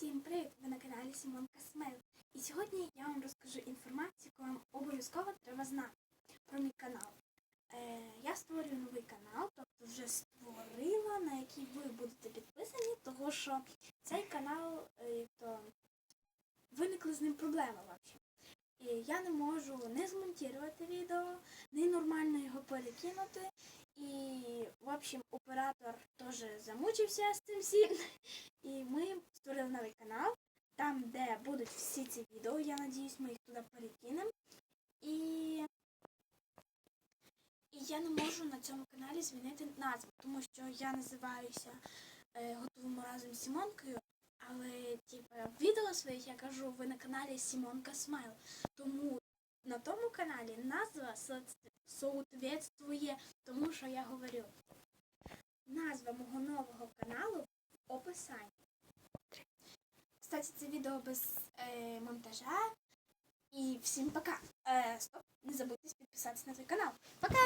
Всім привіт! Ви на каналі Сімонка Смейл. І сьогодні я вам розкажу інформацію, яку вам обов'язково треба знати про мій канал. Е, я створюю новий канал, тобто вже створила, на який ви будете підписані, тому що цей канал е, то виникли з ним проблеми вообще. І я не можу не змонтувати відео, не нормально його перекинути. І, в общем, оператор теж замучився з цим всім. І ми створили новий канал, там, де будуть всі ці відео. Я надіюсь, ми їх туди перекинемо. І... і я не можу на цьому каналі змінити назву, тому що я називаюся е, Готуємо разом з Сімонкою. Але, типу, відео своїх я кажу, ви на каналі Сімонка Смайл. Тому на тому каналі назва соответствує тому, що я говорю. Назва мого нового каналу в описанні. Кстати, це відео без е, монтажа. І всім пока. Е, стоп, не забудьте підписатися на цей канал. Пока!